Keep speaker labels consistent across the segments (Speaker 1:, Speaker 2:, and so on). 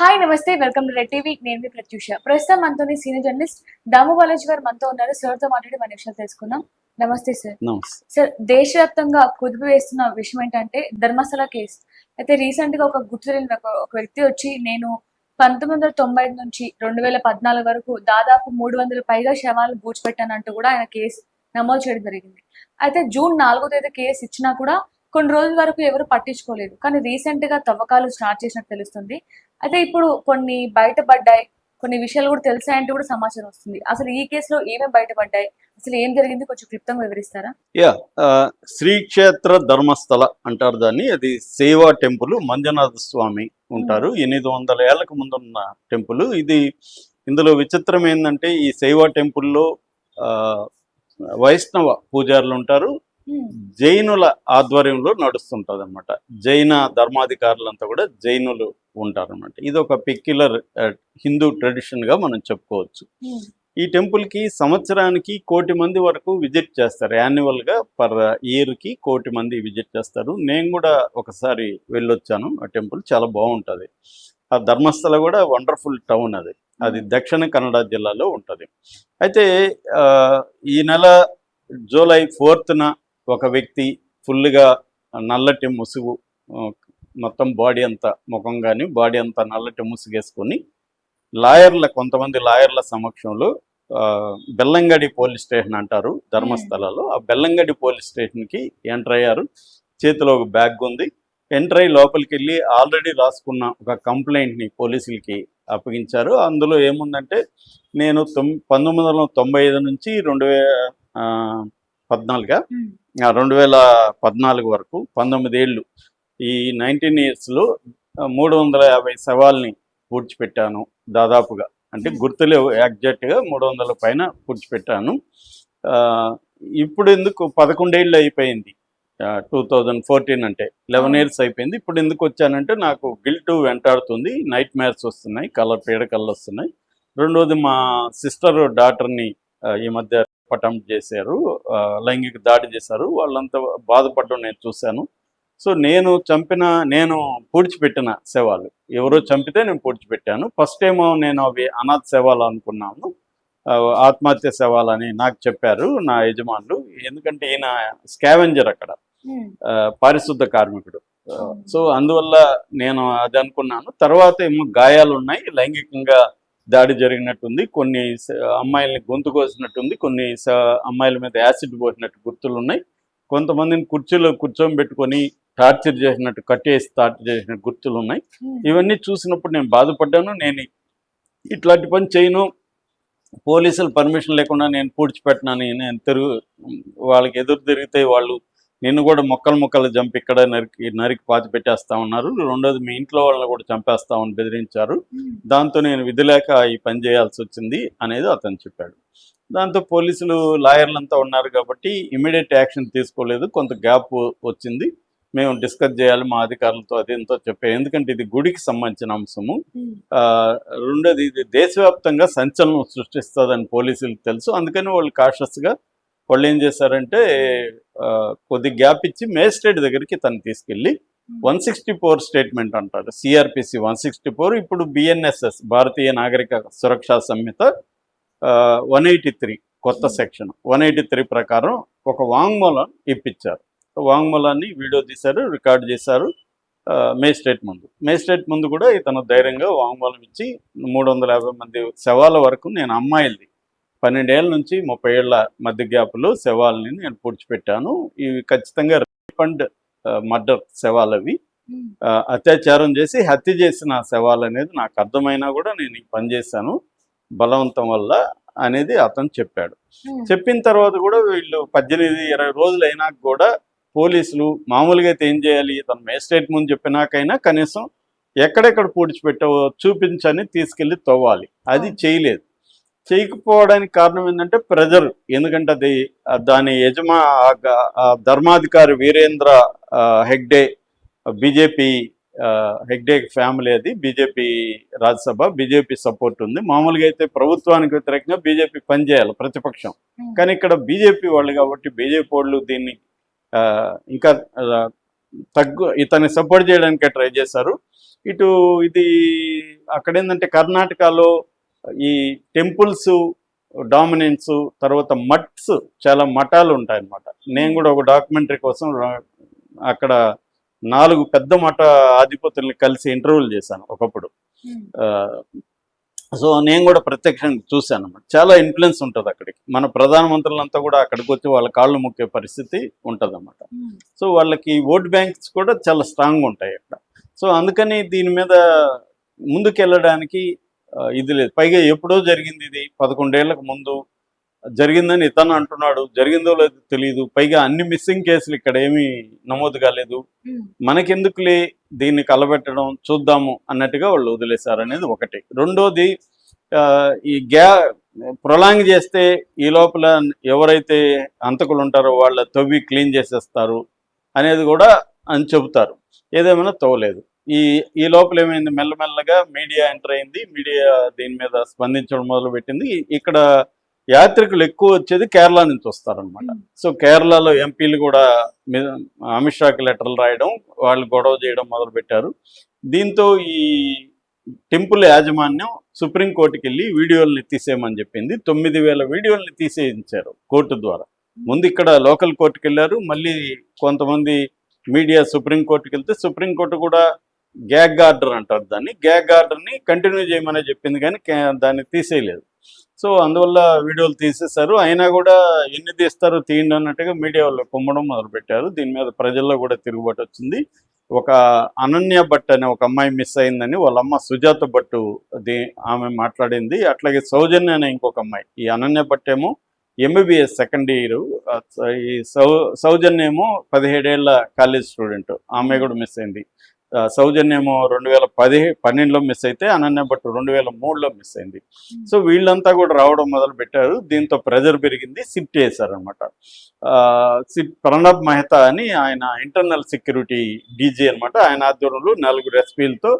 Speaker 1: Hi నమస్తే. Welcome to red TV నేను మీ ప్రత్యూష. ప్రస్తుతం మనతోని సీనియర్ జర్నలిస్ట్ దాము బాలాజీ గారు మనతో ఉన్నారు. సార్తో మాట్లాడి మన విషయాలు తెలుసుకుందాం. నమస్తే సార్ సార్ దేశవ్యాప్తంగా కుదిపి వేస్తున్న విషయం ఏంటంటే ధర్మస్థల కేసు అయితే రీసెంట్గా ఒక గుర్తు తెలియని ఒక వ్యక్తి వచ్చి నేను పంతొమ్మిది వందల తొంభై ఐదు నుంచి రెండు వేల పద్నాలుగు వరకు దాదాపు మూడు వందల పైగా శవాలు పూడ్చిపెట్టానంటూ కూడా ఆయన కేసు నమోదు చేయడం జరిగింది. అయితే జూన్ నాలుగో తేదీ కేసు ఇచ్చినా కూడా కొన్ని రోజుల వరకు ఎవరు పట్టించుకోలేదు. కానీ రీసెంట్గా తవ్వకాలు స్టార్ట్ చేసినట్టు తెలుస్తుంది. అయితే ఇప్పుడు కొన్ని బయటపడ్డాయి కొన్ని విషయాలు కూడా తెలిసాయంటూ కూడా సమాచారం వస్తుంది. అసలు ఈ కేసులో ఏమేమి బయటపడ్డాయి? అసలు ఏం జరిగింది? కొంచెం క్లుప్తంగా వివరిస్తారా?
Speaker 2: యా శ్రీక్షేత్ర ధర్మస్థల అంటారు దాన్ని. అది సేవా టెంపుల్ మంజునాథ స్వామి ఉంటారు. ఎనిమిది వందల ఏళ్ళకు ముందున్న టెంపుల్. ఇది ఇందులో విచిత్రం ఏంటంటే ఈ సేవా టెంపుల్లో ఆ, వైష్ణవ పూజారులు ఉంటారు. జైనుల ఆధ్వర్యంలో నడుస్తుంటది అనమాట జైన ధర్మాధికారులంతా కూడా జైనులు ఉంటారు అనమాట ఇది ఒక పెక్యులర్ హిందూ ట్రెడిషన్గా మనం చెప్పుకోవచ్చు. ఈ టెంపుల్కి సంవత్సరానికి కోటి మంది వరకు విజిట్ చేస్తారు. యాన్యువల్గా పర్ ఇయర్కి కోటి మంది విజిట్ చేస్తారు. నేను కూడా ఒకసారి వెళ్ళొచ్చాను. ఆ టెంపుల్ చాలా బాగుంటుంది. ఆ ధర్మస్థల కూడా వండర్ఫుల్ టౌన్ అది. అది దక్షిణ కన్నడ జిల్లాలో ఉంటుంది. అయితే ఈ నెల జూలై ఫోర్త్న ఒక వ్యక్తి ఫుల్గా నల్లటి ముసుగు మొత్తం బాడీ అంతా ముఖం కానీ బాడీ అంతా నల్లటి ముసుగేసుకొని లాయర్ల కొంతమంది లాయర్ల సమక్షంలో ఆ, బెల్లంగడి పోలీస్ స్టేషన్ అంటారు ధర్మస్థలలో. ఆ బెల్లంగడి పోలీస్ స్టేషన్కి ఎంటర్ అయ్యారు. చేతిలో ఒక బ్యాగ్ ఉంది. ఎంటర్ అయ్యి లోపలికి వెళ్ళి ఆల్రెడీ రాసుకున్న ఒక కంప్లైంట్ని పోలీసులకి అప్పగించారు. అందులో ఏముందంటే నేను తొమ్ పంతొమ్మిది వందల తొంభై ఐదు నుంచి రెండు వే ఆ, పద్నాలుగా రెండు వేల పద్నాలుగు వరకు పంతొమ్మిది ఏళ్ళు ఈ నైన్టీన్ ఇయర్స్లో మూడు వందల యాభై శవాల్ని పూడ్చిపెట్టాను దాదాపుగా. అంటే గుర్తులేవు ఎగ్జాక్ట్గా మూడు వందల పైన పూడ్చిపెట్టాను. ఆ, ఇప్పుడు ఎందుకు పదకొండేళ్ళు అయిపోయింది. టూ థౌజండ్ ఫోర్టీన్ అంటే లెవెన్ ఇయర్స్ అయిపోయింది. ఇప్పుడు ఎందుకు వచ్చానంటే నాకు గిల్ట్ వెంటాడుతుంది నైట్ మ్యార్స్ వస్తున్నాయి కలర్ పీడకళ్ళు వస్తున్నాయి రెండోది మా సిస్టర్ డాటర్ని ఈ మధ్య అటెంప్ట్ చేశారు లైంగిక దాడి చేశారు వాళ్ళంతా బాధపడడం నేను చూశాను. సో నేను చంపిన నేను పూడ్చిపెట్టిన శవాలు. ఎవరో చంపితే నేను పూడ్చిపెట్టాను. ఫస్ట్ ఏమో నేను అవి అనాథ శవాలు అనుకున్నాను. ఆత్మహత్య శవాలని నాకు చెప్పారు నా యజమానులు. ఎందుకంటే ఈయన స్కావెంజర్ అక్కడ పారిశుద్ధ కార్మికుడు. సో అందువల్ల నేను అది అనుకున్నాను. తర్వాత ఏమో గాయాలు ఉన్నాయి లైంగికంగా దాడి జరిగినట్టుంది కొన్ని అమ్మాయిల్ని గొంతు కోసినట్టుంది కొన్ని అమ్మాయిల మీద యాసిడ్ పోసినట్టు గుర్తులు ఉన్నాయి కొంతమందిని కుర్చీలో కూర్చోబెట్టుకొని టార్చర్ చేసినట్టు కట్టేసి టార్చర్ చేసిన గుర్తులు ఉన్నాయి
Speaker 1: ఉమ్,
Speaker 2: ఇవన్నీ చూసినప్పుడు నేను బాధపడ్డాను. నేను ఇట్లాంటి పని చేయను. పోలీసులు పర్మిషన్ లేకుండా నేను పూడ్చిపెట్టినని నేను తిరుగు వాళ్ళకి ఎదురు తిరిగితే వాళ్ళు నిన్ను కూడా మొక్కలు మొక్కలు చంపి ఇక్కడ నరికి నరికి పాతి పెట్టేస్తా ఉన్నారు. రెండోది మీ ఇంట్లో వాళ్ళని కూడా చంపేస్తామని బెదిరించారు.
Speaker 1: ఉమ్,
Speaker 2: దాంతో నేను విధి లేక ఈ పని చేయాల్సి వచ్చింది అనేది అతను చెప్పాడు. దాంతో పోలీసులు లాయర్లంతా ఉన్నారు కాబట్టి ఇమీడియట్ యాక్షన్ తీసుకోలేదు. కొంత గ్యాప్ వచ్చింది. మేము డిస్కస్ చేయాలి మా అధికారులతో అదేంతో చెప్పాం ఎందుకంటే ఇది గుడికి సంబంధించిన అంశము. రెండోది ఇది దేశవ్యాప్తంగా సంచలనం సృష్టిస్తుందని పోలీసులకు తెలుసు. అందుకని వాళ్ళు కాషస్గా వాళ్ళు ఏం చేశారంటే కొద్ది గ్యాప్ ఇచ్చి మేజిస్ట్రేట్ దగ్గరికి తను తీసుకెళ్ళి వన్ సిక్స్టీ ఫోర్ స్టేట్మెంట్ అంటారు. సిఆర్పిసి వన్ సిక్స్టీ ఫోర్ ఇప్పుడు BNSS Bharatiya Nagarik Suraksha Sanhita one eighty three కొత్త సెక్షన్. వన్ ఎయిటీ త్రీ ప్రకారం ఒక వాంగ్మూలం ఇప్పించారు. వాంగ్మూలాన్ని వీడియో తీశారు రికార్డ్ చేశారు మేజిస్ట్రేట్ ముందు. మేజిస్ట్రేట్ ముందు కూడా ఇతను ధైర్యంగా వాంగ్మూలం ఇచ్చి మూడు వందల యాభై మంది శవాల వరకు నేను అమ్మాయిల్ది పన్నెండేళ్ళ నుంచి ముప్పై ఏళ్ళ మధ్య గ్యాప్లో శవాలని నేను పూడ్చిపెట్టాను. ఇవి ఖచ్చితంగా రేప్ అండ్ మర్డర్ శవాలు అవి అత్యాచారం చేసి హత్య చేసిన శవాలు అనేది నాకు అర్థమైనా కూడా నేను ఈ పని చేశాను. బలవంతం వల్ల అనేది అతను చెప్పాడు. చెప్పిన తర్వాత కూడా వీళ్ళు పద్దెనిమిది ఇరవై రోజులు అయినాక కూడా పోలీసులు మామూలుగా అయితే ఏం చేయాలి? తన మేజిస్ట్రేట్ ముందు చెప్పినాకైనా కనీసం ఎక్కడెక్కడ పూడ్చిపెట్టావో చూపించని తీసుకెళ్ళి తవ్వాలి. అది. చేయలేదు. చేయకపోవడానికి కారణం ఏంటంటే ప్రెజర్ ఎందుకంటే అది దాని యజమా ధర్మాధికారి వీరేంద్ర హెగ్డే బీజేపీ హెగ్డే ఫ్యామిలీ అది బీజేపీ రాజ్యసభ బీజేపీ సపోర్ట్ ఉంది. మామూలుగా అయితే ప్రభుత్వానికి వ్యతిరేకంగా బీజేపీ పనిచేయాలి ప్రతిపక్షం.
Speaker 1: ఉమ్,
Speaker 2: కానీ ఇక్కడ బీజేపీ వాళ్ళు కాబట్టి బీజేపీ వాళ్ళు దీన్ని ఇంకా తగ్గు ఇతన్ని సపోర్ట్ చేయడానికి ట్రై చేశారు. ఇటు ఇది అక్కడ ఏంటంటే కర్ణాటకలో ఈ టెంపుల్స్ డామినెన్స్ తర్వాత మట్స్ చాలా మఠాలు ఉంటాయి అన్నమాట నేను కూడా ఒక డాక్యుమెంటరీ కోసం అక్కడ నాలుగు పెద్ద మఠ ఆధిపతుల్ని కలిసి ఇంటర్వ్యూలు చేశాను ఒకప్పుడు. సో నేను కూడా ప్రత్యక్షంగా చూశాను అన్నమాట చాలా ఇన్ఫ్లుయెన్స్ ఉంటుంది అక్కడికి. మన ప్రధానమంత్రులంతా కూడా అక్కడికి వచ్చి వాళ్ళ కాళ్ళు మొక్కే పరిస్థితి ఉంటుంది సో వాళ్ళకి ఓట్ బ్యాంక్స్ కూడా చాలా స్ట్రాంగ్ ఉంటాయి అక్కడ. సో అందుకని దీని మీద ముందుకెళ్ళడానికి ఇది లేదు. పైగా ఎప్పుడో జరిగింది ఇది. పదకొండేళ్ళకు ముందు జరిగిందని ఇతను అంటున్నాడు. జరిగిందో లేదో తెలియదు పైగా అన్ని మిస్సింగ్ కేసులు ఇక్కడ ఏమీ నమోదు కాలేదు. మనకెందుకులే దీన్ని కలబెట్టడం చూద్దాము అన్నట్టుగా వాళ్ళు వదిలేశారు అనేది ఒకటి. రెండోది ఆ, ఈ గ్యా ప్రొలాంగ్ చేస్తే ఈ లోపల ఎవరైతే అంతకులు ఉంటారో వాళ్ళ తవ్వి క్లీన్ చేసేస్తారు అనేది కూడా అని చెబుతారు. ఏదేమైనా తవ్వలేదు. ఈ ఈ లోపల ఏమైంది? మెల్లమెల్లగా మీడియా ఎంటర్ అయింది. మీడియా దీని మీద స్పందించడం మొదలుపెట్టింది. ఇక్కడ యాత్రికులు ఎక్కువ వచ్చేది కేరళ నుంచి వస్తారనమాట సో కేరళలో ఎంపీలు కూడా అమిత్ షాకి లెటర్లు రాయడం వాళ్ళు గొడవ చేయడం మొదలు పెట్టారు దీంతో ఈ టెంపుల్ యాజమాన్యం సుప్రీంకోర్టుకి వెళ్ళి వీడియోల్ని తీసేయమని చెప్పింది. తొమ్మిది వేల వీడియోల్ని తీసేయించారు కోర్టు ద్వారా. ముందు ఇక్కడ లోకల్ కోర్టుకి వెళ్ళారు మళ్ళీ కొంతమంది మీడియా సుప్రీంకోర్టుకి వెళ్తే సుప్రీంకోర్టు కూడా గ్యాగ్ ఆర్డర్ అంటారు దాన్ని. గ్యాగ్ ఆర్డర్ని కంటిన్యూ చేయమని చెప్పింది కానీ దాన్ని తీసేయలేదు. సో అందువల్ల వీడియోలు తీసేశారు. అయినా కూడా ఎన్ని తీస్తారో తీయండి అన్నట్టుగా మీడియా వాళ్ళు కుమ్మడం మొదలుపెట్టారు. దీని మీద ప్రజల్లో కూడా తిరుగుబాటు వచ్చింది. ఒక అనన్య భట్ అనే ఒక అమ్మాయి మిస్ అయిందని వాళ్ళ అమ్మ సుజాత భట్టు దీ ఆమె మాట్లాడింది. అట్లాగే సౌజన్య అనే ఇంకొక అమ్మాయి. ఈ అనన్య భట్ ఏమో ఎంబీబీఎస్ సెకండ్ ఇయర్ ఈ సౌ సౌజన్య ఏమో పదిహేడేళ్ళ కాలేజ్ స్టూడెంట్ ఆమె కూడా మిస్ అయింది. ఆ, సౌజన్య ఏమో రెండు వేల పది పన్నెండులో మిస్ అయితే అనన్య భట్ రెండు వేల మూడులో మిస్ అయింది. సో వీళ్ళంతా కూడా రావడం మొదలు పెట్టారు. దీంతో ప్రెజర్ పెరిగింది. సిట్ చేశారనమాట సిట్ ప్రణబ్ మెహతా అని ఆయన ఇంటర్నల్ సెక్యూరిటీ డీజీ అన్నమాట. ఆయన ఆధ్వర్యంలో నలుగురు ఎస్పీలతో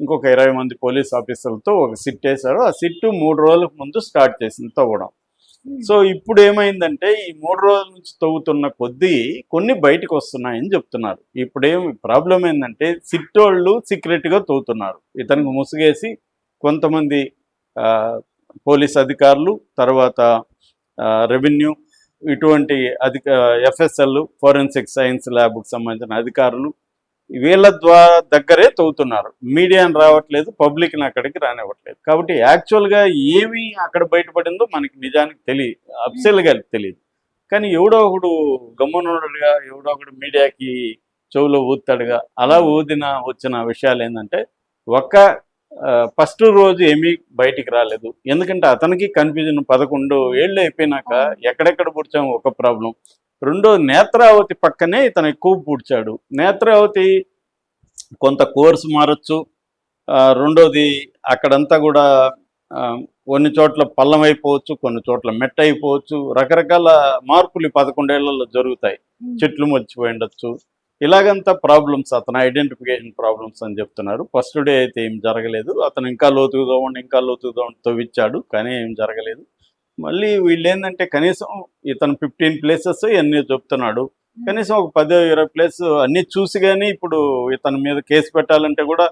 Speaker 2: ఇంకొక ఇరవై మంది పోలీస్ ఆఫీసర్లతో ఒక సిట్ వేశారు ఆ సిట్ మూడు రోజులకు ముందు స్టార్ట్ చేసింది తవ్వడం. సో ఇప్పుడు ఏమైందంటే ఈ మూడు రోజుల నుంచి తవ్వుతున్న కొద్దీ కొన్ని బయటకు వస్తున్నాయని చెప్తున్నారు. ఇప్పుడు ఏం ప్రాబ్లం ఏంటంటే సిట్టోళ్ళు సీక్రెట్గా తవ్వుతున్నారు. ఇతనికి ముసుగేసి కొంతమంది పోలీస్ అధికారులు తర్వాత రెవెన్యూ ఇటువంటి అధిక ఎఫ్ఎస్ఎల్ ఫోరెన్సిక్ సైన్స్ ల్యాబ్కి సంబంధించిన అధికారులు వీళ్ళ ద్వారా దగ్గరే తవ్వుతున్నారు. మీడియాని రావట్లేదు పబ్లిక్ని అక్కడికి రానివ్వట్లేదు. కాబట్టి యాక్చువల్గా ఏమి అక్కడ బయటపడిందో మనకి నిజానికి తెలియదు అఫ్సల్గా తెలియదు కానీ ఎవడో ఒకడు గమ్మునుడుగా ఎవడో ఒకడు మీడియాకి చెవులో ఊతాడుగా అలా ఊదిన వచ్చిన విషయాలు ఏంటంటే ఒక్క ఫస్ట్ రోజు ఏమీ బయటికి రాలేదు. ఎందుకంటే అతనికి కన్ఫ్యూజన్ పదకొండు ఏళ్ళు అయిపోయినాక ఎక్కడెక్కడ పూడ్చాము ఒక ప్రాబ్లం రెండో నేత్రావతి పక్కనే ఇతను ఎక్కువ పూడ్చాడు. నేత్రావతి కొంత కోర్సు మారచ్చు. రెండోది అక్కడంతా కూడా కొన్ని చోట్ల పల్లం అయిపోవచ్చు కొన్ని చోట్ల మెట్ట అయిపోవచ్చు రకరకాల మార్పులు ఈ పదకొండేళ్ళలో జరుగుతాయి. చెట్లు మర్చిపోయి ఉండొచ్చు ఇలాగంతా ప్రాబ్లమ్స్ అతను ఐడెంటిఫికేషన్ ప్రాబ్లమ్స్ అని చెప్తున్నారు. ఫస్ట్ డే అయితే ఏం జరగలేదు. అతను ఇంకా లోతుకు తవ్వండి ఇంకా లోతుకు తవ్వండి తవ్విచ్చాడు కానీ ఏం జరగలేదు. మళ్ళీ వీళ్ళు ఏంటంటే కనీసం ఇతను ఫిఫ్టీన్ ప్లేసెస్ అన్నీ చెప్తున్నాడు. కనీసం ఒక పదో ఇరవై ప్లేస్ అన్ని చూసి కానీ ఇప్పుడు ఇతని మీద కేసు పెట్టాలంటే కూడా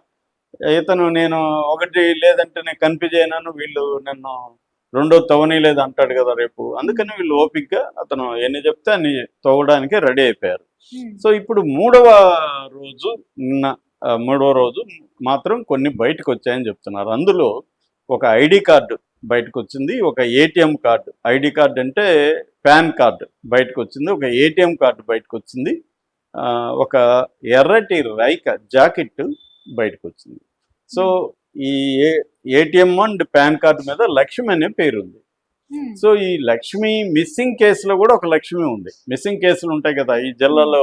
Speaker 2: ఇతను నేను ఒకటి లేదంటే నేను కన్ఫ్యూజ్ అయినాను వీళ్ళు నన్ను రెండో తవ్వని లేదు అంటాడు కదా రేపు. అందుకని వీళ్ళు ఓపిక్గా అతను ఎన్ని చెప్తే అన్ని తవ్వడానికి రెడీ అయిపోయారు. సో ఇప్పుడు మూడవ రోజు నిన్న మూడవ రోజు మాత్రం కొన్ని బయటకు వచ్చాయని చెప్తున్నారు. అందులో ఒక ఐడి కార్డు బయటకు వచ్చింది ఒక ఏటీఎం కార్డు. ఐడి కార్డు అంటే పాన్ కార్డు బయటకు వచ్చింది ఒక ఏటీఎం కార్డు బయటకు వచ్చింది ఆ, ఒక ఎర్రటి రైక జాకెట్ బయటకు వచ్చింది సో ఈ ఏటీఎం అండ్ పాన్ కార్డు మీద లక్ష్మి అనే పేరు ఉంది సో ఈ లక్ష్మి మిస్సింగ్ కేసులో కూడా ఒక లక్ష్మి ఉంది. మిస్సింగ్ కేసులు ఉంటాయి కదా ఈ జిల్లాలో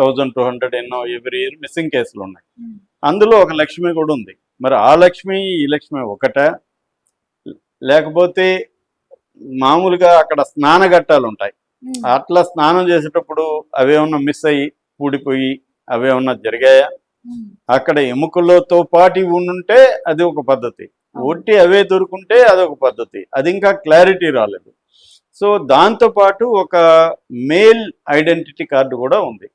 Speaker 2: థౌజండ్ టూ హండ్రెడ్ ఎన్నో ఎవ్రీ ఇయర్ మిస్సింగ్ కేసులు ఉన్నాయి. అందులో ఒక లక్ష్మి కూడా ఉంది. మరి ఆ లక్ష్మి ఈ లక్ష్మి ఒకట లేకపోతే మామూలుగా అక్కడ స్నానఘట్టాలు ఉంటాయి. అట్లా స్నానం చేసేటప్పుడు అవేమన్నా మిస్ అయ్యి పూడిపోయి అవేమన్నా జరిగాయా? అక్కడ ఎముకలతో పాటు ఉండుంటే అది ఒక పద్ధతి. ఒట్టి అవే దొరుకుంటే అదొక పద్ధతి. అది ఇంకా క్లారిటీ రాలేదు. సో దాంతో పాటు ఒక మేల్ ఐడెంటిటీ కార్డు కూడా ఉంది.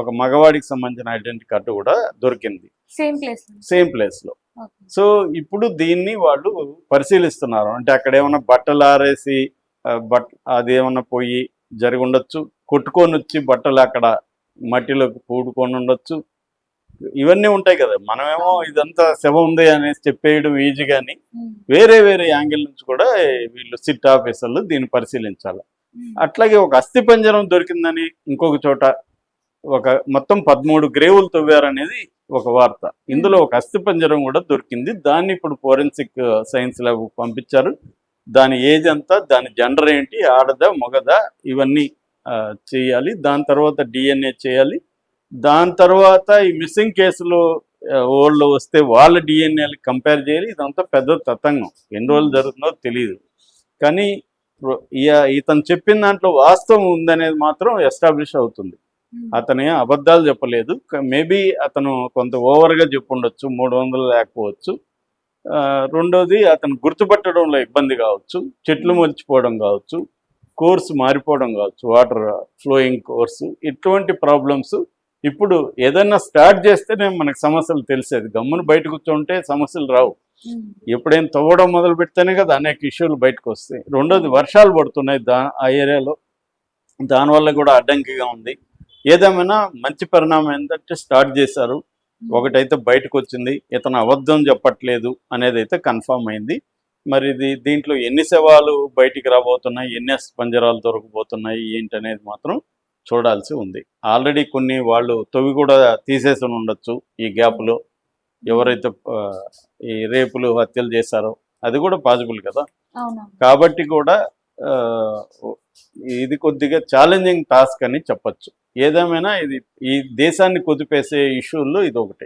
Speaker 2: ఒక మగవాడికి సంబంధించిన ఐడెంటిటీ కార్డు కూడా దొరికింది.
Speaker 1: సేమ్ ప్లేస్
Speaker 2: సేమ్ ప్లేస్లో. సో ఇప్పుడు దీన్ని వాళ్ళు పరిశీలిస్తున్నారు. అంటే అక్కడ ఏమన్నా బట్టలు ఆరేసి బట్ అది ఏమన్నా పోయి జరిగి ఉండొచ్చు కొట్టుకొని వచ్చి బట్టలు అక్కడ మట్టిలోకి పూడుకొని ఉండొచ్చు ఇవన్నీ ఉంటాయి కదా. మనమేమో ఇదంతా శవం ఉంది అనేసి చెప్పేయడం ఈజీ కానీ వేరే వేరే యాంగిల్ నుంచి కూడా వీళ్ళు సిట్ ఆఫీసర్లు దీన్ని పరిశీలించాలి. అట్లాగే ఒక అస్థి పంజరం దొరికిందని ఇంకొక చోట ఒక మొత్తం పదమూడు గ్రేవులు తవ్వారనేది ఒక వార్త. ఇందులో ఒక అస్థి పంజరం కూడా దొరికింది. దాన్ని ఇప్పుడు ఫోరెన్సిక్ సైన్స్ ల్యాబ్ పంపించారు. దాని ఏజ్ అంతా దాని జెండర్ ఏంటి ఆడదా మొగదా ఇవన్నీ చేయాలి. దాని తర్వాత డిఎన్ఏ చేయాలి. దాని తర్వాత ఈ మిస్సింగ్ కేసులు ఓల్డ్ వస్తే వాళ్ళ డిఎన్ఏలు కంపేర్ చేయాలి. ఇదంతా పెద్ద తతంగం. ఎన్ని రోజులు జరుగుతుందో తెలియదు కానీ ఇతను చెప్పిన దాంట్లో వాస్తవం ఉందనేది మాత్రం ఎస్టాబ్లిష్ అవుతుంది. అతను ఏం అబద్ధాలు చెప్పలేదు. మేబీ అతను కొంత ఓవర్గా చెప్పుండొచ్చు మూడు వందలు లేకపోవచ్చు. రెండోది అతను గుర్తుపట్టడంలో ఇబ్బంది కావచ్చు చెట్లు మొలిచిపోవడం కావచ్చు కోర్సు మారిపోవడం కావచ్చు వాటర్ ఫ్లోయింగ్ కోర్సు ఇటువంటి ప్రాబ్లమ్స్ ఇప్పుడు ఏదైనా స్టార్ట్ చేస్తేనే మనకు సమస్యలు తెలిసేది. గమ్మున బయట కూర్చుంటే సమస్యలు రావు. ఎప్పుడైనా తవ్వడం మొదలు పెడితేనే కదా అనేక ఇష్యూలు బయటకు వస్తాయి. రెండోది వర్షాలు పడుతున్నాయి దా ఆ ఏరియాలో. దానివల్ల కూడా అడ్డంకిగా ఉంది. ఏదేమైనా మంచి పరిణామం ఏంటంటే స్టార్ట్ చేశారు. ఒకటైతే బయటకు వచ్చింది ఇతను అబద్ధం చెప్పట్లేదు అనేది అయితే కన్ఫర్మ్ అయింది. మరి ఇది దీంట్లో ఎన్ని శవాలు బయటికి రాబోతున్నాయి ఎన్ని పంజరాలు దొరకబోతున్నాయి ఏంటి అనేది మాత్రం చూడాల్సి ఉంది. ఆల్రెడీ కొన్ని వాళ్ళు తొవి కూడా తీసేసి ఉండొచ్చు ఈ గ్యాప్లో. ఎవరైతే ఈ రేపులు హత్యలు చేశారో అది కూడా పాసిబుల్ కదా? కాబట్టి కూడా ఇది కొద్దిగా ఛాలెంజింగ్ టాస్క్ అని చెప్పొచ్చు. ఏదేమైనా ఇది ఈ దేశాన్ని కుదిపేసే ఇష్యూల్లో ఇది ఒకటి